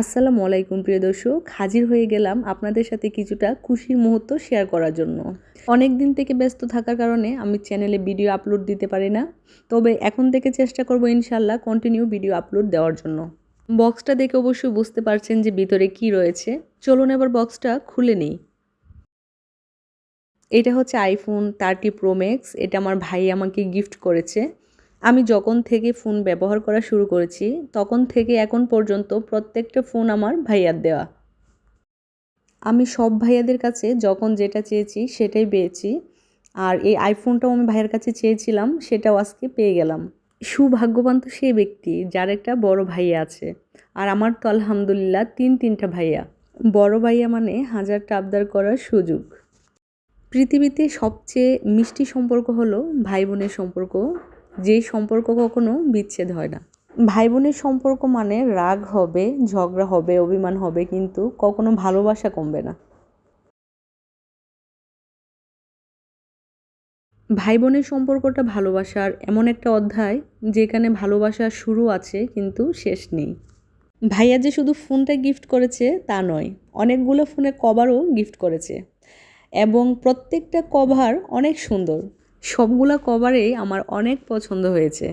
আসসালামু আলাইকুম, প্রিয় দর্শক। হাজির হয়ে গেলাম আপনাদের সাথে কিছুটা খুশির মুহূর্ত শেয়ার করার জন্য। অনেক দিন থেকে ব্যস্ত থাকার কারণে আমি চ্যানেলে ভিডিও আপলোড দিতে পারি না। তবে এখন থেকে চেষ্টা করব ইনশাল্লাহ কন্টিনিউ ভিডিও আপলোড দেওয়ার জন্য। বক্সটা দেখে অবশ্যই বুঝতে পারছেন যে ভিতরে কি রয়েছে। চলুন এবার বক্সটা খুলে নিই। এটা হচ্ছে আইফোন থার্টি প্রো ম্যাক্স এটা আমার ভাই আমাকে গিফট করেছে। আমি যখন থেকে ফোন ব্যবহার করা শুরু করেছি, তখন থেকে এখন পর্যন্ত প্রত্যেকটা ফোন আমার ভাইয়ার দেওয়া। আমি সব ভাইয়াদের কাছে যখন যেটা চেয়েছি সেটাই পেয়েছি, আর এই আইফোনটাও আমি ভাইয়ের কাছে চেয়েছিলাম, সেটাও আজকে পেয়ে গেলাম। সুভাগ্যবান তো সেই ব্যক্তি, যার একটা বড় ভাইয়া আছে, আর আমার তো আলহামদুলিল্লাহ তিন তিনটা ভাইয়া। বড় ভাইয়া মানে হাজারটা আবদার করার সুযোগ। পৃথিবীতে সবচেয়ে মিষ্টি সম্পর্ক হলো ভাই বোনের সম্পর্ক। যেই সম্পর্ক কখনো বিচ্ছেদ হয় না। ভাই বোনের সম্পর্ক মানে রাগ হবে, ঝগড়া হবে, অভিমান হবে, কিন্তু কখনো ভালোবাসা কমবে না। ভাই বোনের সম্পর্কটা ভালোবাসার এমন একটা অধ্যায় যেখানে ভালোবাসার শুরু আছে, কিন্তু শেষ নেই। ভাইয়া যে শুধু ফোনটা গিফট করেছে, তা নয়, অনেকগুলো ফোনে কভারও গিফট করেছে। এবং প্রত্যেকটা কভার অনেক সুন্দর। সবগুলা কভারেই আমার অনেক পছন্দ হয়েছে।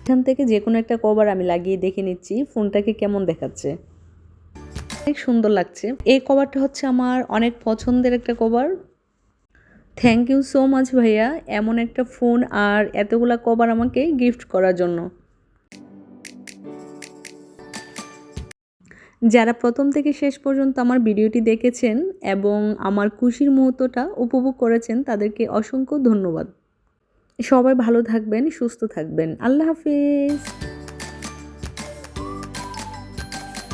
এখান থেকে যে কোনো একটা কভার আমি লাগিয়ে দেখে নিচ্ছি, ফোনটাকে কেমন দেখাচ্ছে। অনেক সুন্দর লাগছে। এই কভারটা হচ্ছে আমার অনেক পছন্দের একটা cover. Thank you so much ভাইয়া, এমন একটা ফোন আর এতগুলা কভার আমাকে গিফট করার জন্য। যারা প্রথম থেকে শেষ পর্যন্ত আমার ভিডিওটি দেখেছেন এবং আমার খুশির মুহূর্তটা উপভোগ করেছেন, তাদেরকে অসংখ্য ধন্যবাদ। সবাই ভালো থাকবেন, সুস্থ থাকবেন। আল্লাহ হাফিজ।